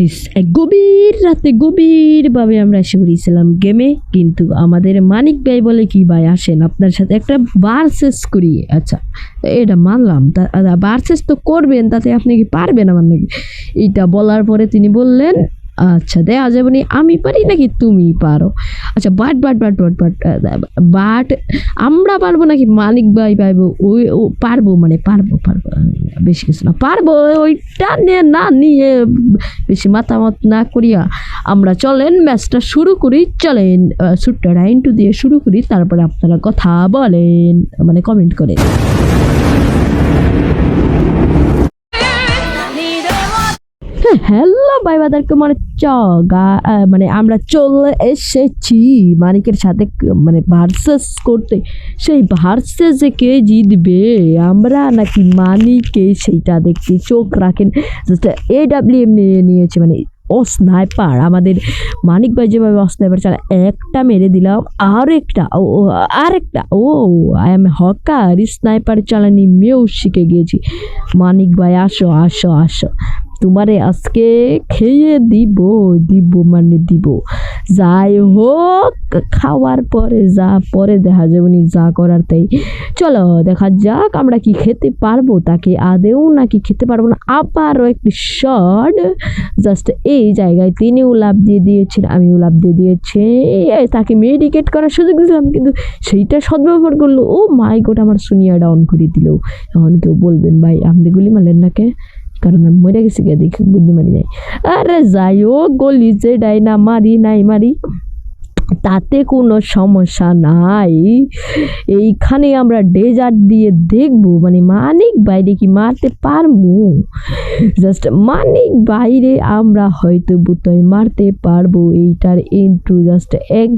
Guys এক গভীর রাতে গভীরভাবে আমরা এসে পড়েছিলাম গেমে, কিন্তু আমাদের মানিক ভাই বলে কি ভাই, আসেন আপনার সাথে একটা বার্সেস করি। আচ্ছা এটা মানলাম। বার্সেস তো করবেন, তাতে আপনি কি পারবেন আমার নাকি? এইটা বলার পরে তিনি বললেন আচ্ছা দেয়া যাবে নি আমি পারি নাকি তুমি পারো? আচ্ছা but but but but but but আমরা পারব নাকি? মানিক ভাই পাইবো ওই ও, পারব মানে পারব পারব বেশি কিছু না, পারব, ওইটা নিয়ে না নিয়ে বেশি মাতামত না করিয়া আমরা চলেন, ম্যাচটা শুরু করি, চলেন সুটটা ইন্টু দিয়ে শুরু করি, তারপরে আপনারা কথা বলেন মানে কমেন্ট করেন। হ্যালো ভাই বাদারকে মানে চ গা মানে আমরা চলে এসেছি মানিকের সাথে মানে ভার্সেস করতে। সেই ভার্সেসে কে জিতবে? আমরা নাকি মানিকে সেইটা দেখছি চোখ রাখেন। এ ডাব্লিউ এম নিয়ে নিয়েছে মানে ও স্নাইপার আমাদের মানিক ভাই যেভাবে ও স্নাইপার চালা একটা মেরে দিলাম আর একটা ও ও, আরেকটা ও আই এম হকার স্নাইপার চালানি মেয়েও শিখে গিয়েছি। মানিক ভাই আসো আসো আসো। তোমারে আজকে খেয়ে দিব দিব মানে দিব। যাই হোক, খাওয়ার পরে যা, পরে দেখা যাবে নি যা করার তাই। চলো, দেখা যাক আমরা কি খেতে পারব, তাকে আদেও নাকি খেতে পারব না। আবারও একটি শট জাস্ট এই জায়গায় তিনিও লাভ দিয়ে দিয়েছেন আমিও লাভ দিয়ে দিয়েছি। তাকে মেডিকেট করার সুযোগ দিয়েছিলাম কিন্তু সেইটা সদ্ব্যবহার করল। ও মাই আমার সুনিয়া ডাউন করে দিল। এখন কেউ বলবেন, ভাই, আপনি গুলি মারলেন নাকে কারণ আমি মরে গেছি গিয়ে দেখি গুলি মারি নাই। আরে যাই হোক, গলি যে ডাই না মারি নাই মারি। তাতে কোনো সমস্যা নাই। এইখানে আমরা ডেজার্ট দিয়ে দেখব মানে মানিক বাইরে কি মারতে পারব? জাস্ট মানিক বাইরে আমরা হয়তো বুতই মারতে পারব, এইটার ইন্টু জাস্ট এক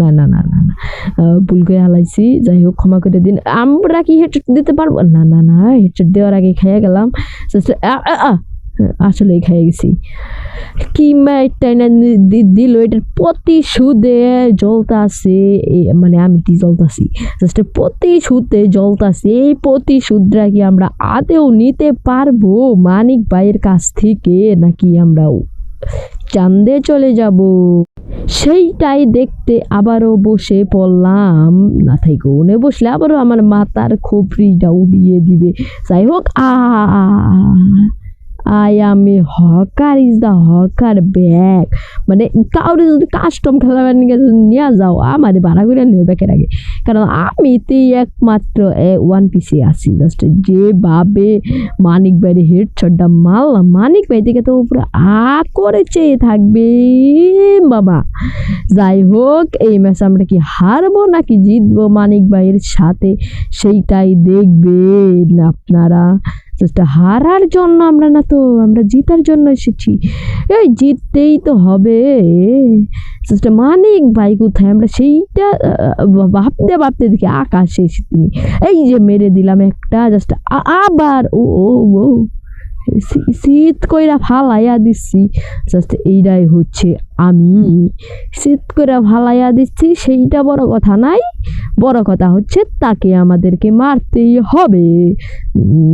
না না না না না ভুল করে হালাইছি, যাই হোক, ক্ষমা করে দিন। আমরা কি হেডশট দিতে পারব? না না না হেডশট দেওয়ার আগে খেয়ে গেলাম। জাস্ট আসলে খেয়ে গেছি কিংবা মাইটাই না দিল এটার জ্বলতাছে এ- মানে আমি কি জ্বলতাছি জাস্ট প্রতিশোধে জ্বলতাছে এই প্রতিশোধটা কি আমরা আদেও নিতে পারব মানিক ভাইয়ের কাছ থেকে নাকি আমরা চান্দে চলে যাব সেইটাই দেখতে আবারও বসে পড়লাম না থাই কোনে বসলে আবারও আমার মাথার খোপড়িটা উড়িয়ে দিবে যাই হোক আ I a hacker is the hacker bag মানে কাউরে যদি কাস্টম খেলাবার নিয়ে নিয়ে যাও, আমার ভাড়া করে নিও ব্যাগের আগে। কারণ আমি তো একমাত্র, এ ওয়ান পিসে আছি জাস্ট যেভাবে মানিক ভাইয়ের হেড ছড্ডা মারলাম, মানিক ভাই থেকে তো পুরো আ করে চেয়ে থাকবে, বাবা। যাই হোক, এই ম্যাচ আমরা কি হারবো নাকি জিতবো মানিক ভাইয়ের সাথে, সেইটাই দেখবেন আপনারা। জাস্ট হারার জন্য আমরা না তো, আমরা জিতার জন্য এসেছি। এই জিততেই তো হবে। জাস্ট মানিক ভাই কোথায়? আমরা সেইটা ভাবতে ভাবতে দেখি আকাশে এসে তিনি। এই যে মেরে দিলাম একটা জাস্ট আবার ও ও ও। শীত কইরা ফালাইয়া দিচ্ছি জাস্ট এইটাই হচ্ছে আমি। শীত কইরা ফালাইয়া দিচ্ছি সেইটা বড় কথা নাই, বড় কথা হচ্ছে তাকে আমাদেরকে মারতেই হবে।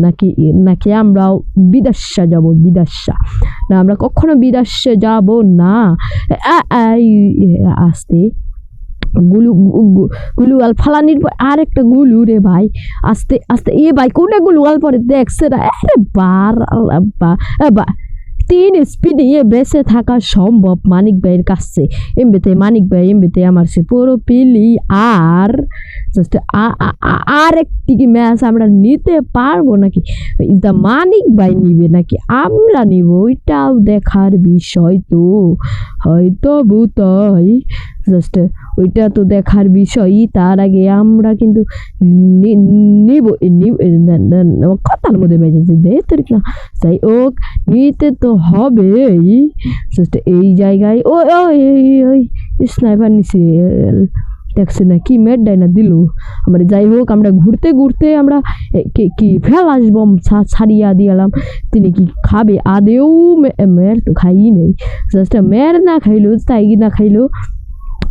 নাকি নাকি আমরাও বিদেশা যাব বিদেশা না, আমরা কখনো বিদেশে যাব না। আসতে। গুলু গুলুয়াল ফালানির পর আর একটা গুলু রে ভাই। আস্তে আস্তে, এ ভাই কোনটা গুলুয়াল পরে দেখছে না আরে বার বা- তিন স্পিডে ইয়ে বেঁচে থাকা সম্ভব মানিক ভাইয়ের কাছে। এমবিতে মানিক ভাই, এমবিতে আমার সে পুরো পিলি আর জাস্ট আর একটি কি ম্যাচ আমরা নিতে পারব নাকি? দ্য মানিক ভাই নিবে নাকি? আমরা নিব ওইটাও দেখার বিষয় তো। হয়তো বুতই জাস্ট ওইটা তো দেখার বিষয়ই। তার আগে আমরা কিন্তু নিব কথার মধ্যে বেজেছে দে তোর না? যাই হোক, নিতে তো হবেই। জাস্ট এই জায়গায়, ও ওই স্নাইপার নিছে। দেখছে না কি মেট দেয় না দিল। আমরা যাই হোক, আমরা ঘুরতে ঘুরতে আমরা কি- কি ফেলাস বম ছা- ছাড়িয়া দিয়ালাম তিনি কি খাবে? আদেও মে- মের তো খাই নেই। জাস্ট মের না খাইলো, তাই না খাইলো।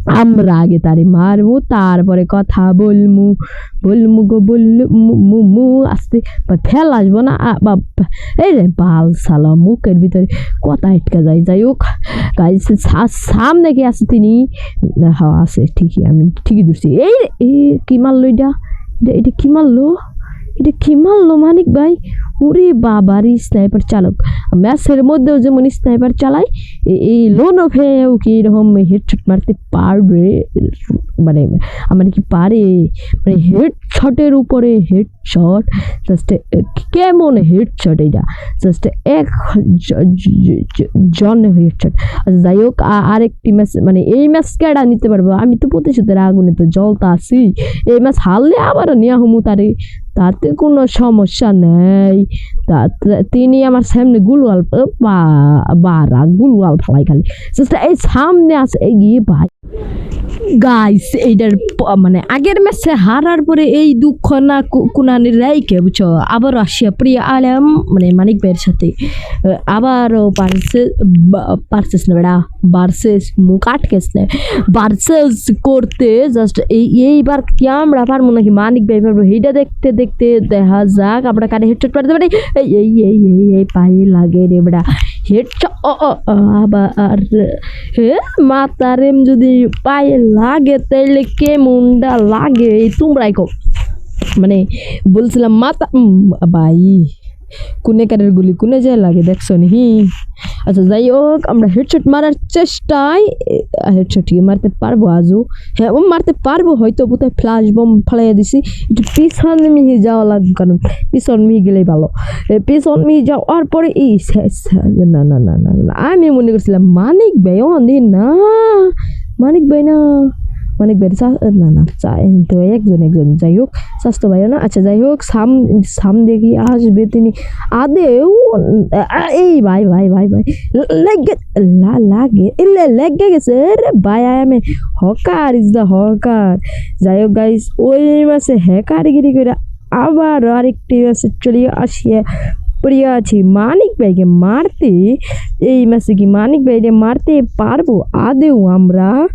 আমরা আগে তারে মারমু তারপরে কথা বলমু। বলমু গো বললু মু- আস্তে ফেল আসব না এই রে বাল সালা মুখের ভিতরে কথা আটকে যায়। যাই হোক সামনে কি আছে তিনি? হ্যাঁ আছে, ঠিকই, আমি ঠিকই ধরছি। এই কি মারলো এটা এটা কি মারলো? এটা কি মারলো মানিক ভাই? ওরে বাবারি স্নাইপার চালক। ম্যাচের মধ্যেও যেমন স্নাইপার চালায় এই লোন অফ হেও কি এরকম হেডশট মারতে পারবে? মানে আমার কি পারে? মানে হেডশটের উপরে হেড হেডশট জাস্ট কেমন হেড হেডশট এটা জাস্ট এক জন হেডশট আচ্ছা যাই হোক আরেকটি ম্যাচ মানে এই ম্যাচ কেডা নিতে পারব? আমি তো প্রতিশোধের আগুনে তো জলতা আছি। এই ম্যাচ হারলে আবারও নিয়ে হমু তারে। তাতে কোনো সমস্যা নেই। তা তা- তিনি আমার সামনে গুলওয়াল বারা, গুলওয়াল ফেলাই খালি। জাস্ট এই সামনে আছে এগিয়ে ভাই। গাইস এইটার মানে আগের ম্যাচে হারার পরে এই দুঃখ না কুনানি রাইকে বুঝছ? আবার আসিয়া প্রিয়া আলম মানে মানিক ভাইয়ের সাথে আবারও পারছে পারছেস না বেড়া, বার্সেস, মুখ আটকেস না। বার্সেস করতে জাস্ট এই, এইবার কি আমরা পারব নাকি? মানিক ভাই পারব। এইটা দেখতে দেখতে দেখা যাক, আমরা কারে হেডশট পারতে পারি। এই এই এই এই এই, পায়ে লাগে রে বেড়া। ও, আবার হে মাতারেম যদি পায়ে লাগে তাইলে কে মুন্ডা লাগে তোমরাই কো মানে বলছিলাম মাতা উম, ভাই কোনে কারের গুলি, কোনে যায় লাগে, দেখছ নি? আচ্ছা যাই হোক আমরা হেডশট মারার চেষ্টায় হেডশট মারতে পারব আজও? হ্যাঁ ও মারতে পারব, হয়তো বোধহয় ফ্লাশ বম ফেলাইয়া দিছি। একটু পিছন মিহি যাওয়া লাগবে, কারণ পিছন মিহি গেলেই ভালো। পিছন মিহি যাওয়ার পরে এই না না না না আমি মনে করছিলাম মানিক ভাই দি না, মানিক ভাই না। ভাই চা- না না তো একজন একজন। যাই হোক, স্বাস্থ্য ভাইও না? আচ্ছা যাই হোক, সাম সাম দেখি আসবে তিনি। আদেও এই, ভাই ভাই ভাই ভাই, লাগে লাগে লেগে গেছে রে ভাই, I am hacker, is the hacker. যাই হোক গাইস ওই মাসে হ্যাকারগিরি করে আবার আরেকটি মাসে চলে আসিয়ে প্রিয় আছি। মানিক ভাইকে মারতে, এই মাসে কি মানিক ভাইকে মারতে পারব? আদেও আমরা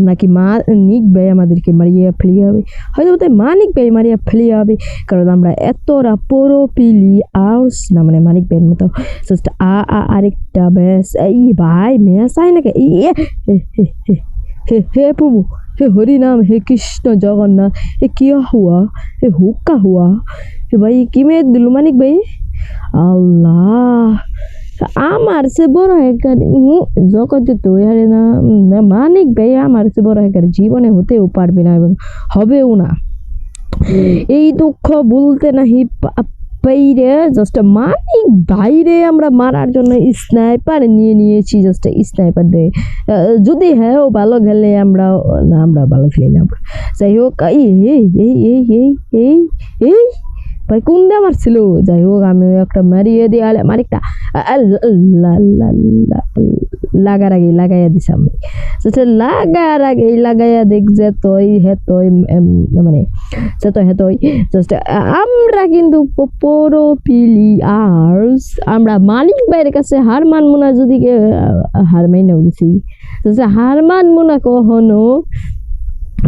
নাকি মা নিক ভাই আমাদেরকে মারিয়ে ফেলিয়ে হবে হয়তো তাই মানিক ভাই মারিয়ে ফেলিয়ে হবে কারণ আমরা এতটা পুরো পিলি আউস না মানে মানিক ভাইয়ের মতো জাস্ট আ আ আরেকটা ব্যাস এই ভাই ম্যাস আয় নাকি এই এ, হে হে হে হে হে প্রভু হে হরি নাম হে কৃষ্ণ জগন্নাথ এ কিয়া হুয়া এ হুক্কা হুয়া এ ভাই কি মেয়ে দিল মানিক ভাই আল্লাহ আমার সে বড় হ্যাকার জগতে তো হারে না মানিক ভাই আমার সে বড় হ্যাকার জীবনে হতেও পারবে না এবং হবেও না এই দুঃখ বলতে নাহি পাইরে জাস্ট মানিক বাইরে আমরা মারার জন্য স্নাইপার নিয়ে নিয়েছি জাস্ট স্নাইপার দিয়ে যদি হ্যাঁ ও ভালো খেলে আমরা না আমরা ভালো খেলি না যাই হোক এই এই এই এই এই এই ভাই, কোন দিয়ে মারছিল যাই হোক আমি একটা মারিয়ে দিয়ে মারিকটা লাগার আগে লাগাইয়া দিছি আমি। লাগার আগে লাগাইয়া দেখ যে তুই হে তুই মানে সে তো হে তুই। জাস্ট আমরা কিন্তু পুরো পিলি আর্স। আমরা মালিক বাইরের কাছে হার মানবো না যদি হার মাইনেও গেছি জাস্ট হার কখনো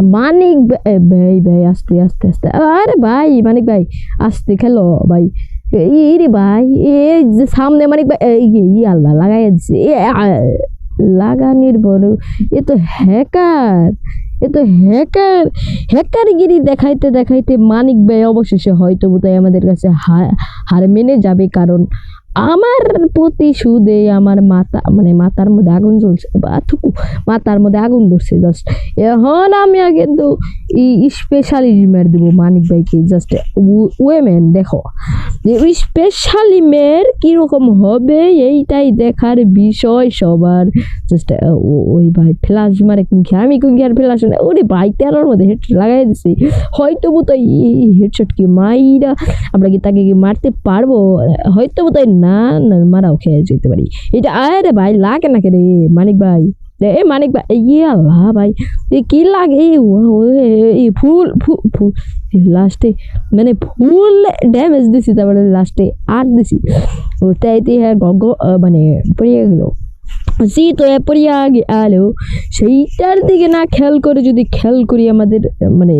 মানিক ভাই- ভাই, আস্তে আস্তে আস্তে। আরে ভাই, মানিক ভাই, আস্তে খেলো ভাই। এই রে ভাই এই যে সামনে মানিক ভাই এই ই আল্লাহ লাগাই লাগানির বড়, এ তো হ্যাকার এ তো হ্যাকার হ্যাকারগিরি দেখাইতে দেখাইতে মানিক ভাই অবশেষে হয়তো বোধহয় আমাদের কাছে হা- হার মেনে যাবে, কারণ আমার প্রতি সুদে আমার মাথা মানে মাথার মধ্যে আগুন জ্বলছে, বা থুকু, মাথার মধ্যে আগুন ধরছে জাস্ট এখন আমি কিন্তু স্পেশালি মের দেবো, মানিক ভাইকে জাস্ট ওয়েমেন দেখো। স্পেশালি মেয়ের কীরকম হবে, এইটাই দেখার বিষয় সবার। জাস্ট ওই ভাই ফ্লাশ মারে কুঙ্খি, আমি কুঙ্খি আর ফ্লাশ ওরে ভাই, তেরোর মধ্যে হেড লাগাই দিছি। হয়তো বোধহয় এই হেডশট কি মাইরা আমরা কি তাকে কি মারতে পারব? হয়তো বোধহয় না মারাও খেয়ে যেতে পারি। এটা আরে ভাই, লাগে না কে রে, মানিক ভাই? এ মানিক ভাই ইয়ে আল্লাহ ভাই, এ, কি লাগে? এ- ফুল ফুল লাস্টে মানে ফুল ড্যামেজ দিছি, তারপরে লাস্টে আট দিছি। ওটাইতে হ্যাঁ গগ মানে পড়িয়ে গেলো। শীত হয়ে পড়িয়া আলো, সেইটার দিকে না খেয়াল করে যদি খেয়াল করি আমাদের মানে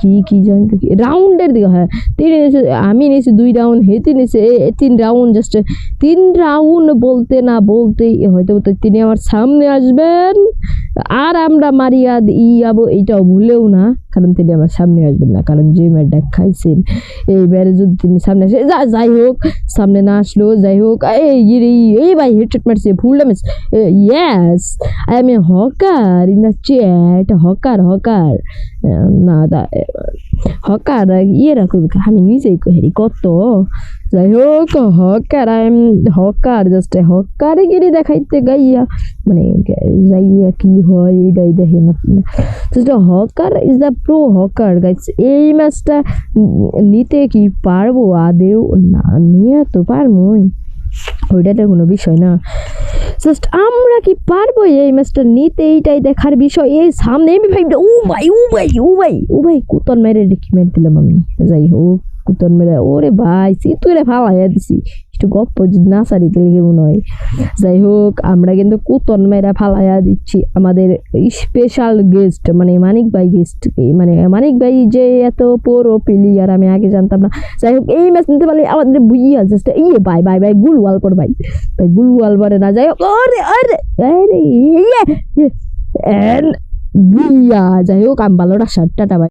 কি কি জানতে রাউন্ডের দিকে হ্যাঁ তিন এসে, আমি নিয়েছি দুই রাউন্ড, হেতে নিয়েছে তিন রাউন্ড জাস্ট তিন রাউন্ড বলতে না বলতেই হয়তো তিনি আমার সামনে আসবেন, আর আমরা মারিয়া ই যাব, এইটাও ভুলেও না। কারণ তিনি আমার সামনে আসবেন না, কারণ যে ম্যাটটা খাইছেন, এই এইবারে যদি তিনি সামনে আসে, যা, যাই হোক, সামনে না আসলো যাই হোক, এই এই ভাই হেডশট মারছে full damage yes I am a hacker in the chat hacker hacker না দা হকার ইয়ে রাখবে আমি নিজেই কহেরি কত? যাই হোক hacker I am hacker just হকারে গিরি দেখাইতে গাইয়া মানে যাইয়া কি হয়, এটাই দেখে না। Just hacker is the pro hacker guys এই ম্যাচটা নিতে কি পারব, আদেও না, নিয়ে তো পারবোই। ওইটা তো কোনো বিষয় না। জাস্ট আমরা কি পারব এই ম্যাচটা নিতে, এইটাই দেখার বিষয়। এই সামনে এমনি ফাইভটা ও ভাই ও ভাই ও ভাই ও ভাই, কুতন মেরে রেখে মেরে দিলাম আমি। যাই হোক কুতন মেরে, ওরে ভাই সিতুরে ফালাইয়া দিছি। একটু গপ্প যদি না সারিতে লেগে মনে হয়। যাই হোক, আমরা কিন্তু কুতন মেরা ফালাইয়া দিচ্ছি। আমাদের স্পেশাল গেস্ট মানে মানিক ভাই গেস্ট মানে মানিক ভাই যে এত পুরো প্লেয়ার আমি আগে জানতাম না। যাই হোক, এই ম্যাচ নিতে পারলে আমাদের বুঝিয়া জাস্ট ইয়ে বাই বাই বাই গুল ওয়ালপর ভাই। ভাই গুল ওয়ালপরে না, যাই হোক, আরে আরে আরে ইয়ে ইয়ে যাই হোক, আমি ভালো রাখার টাটা ভাই।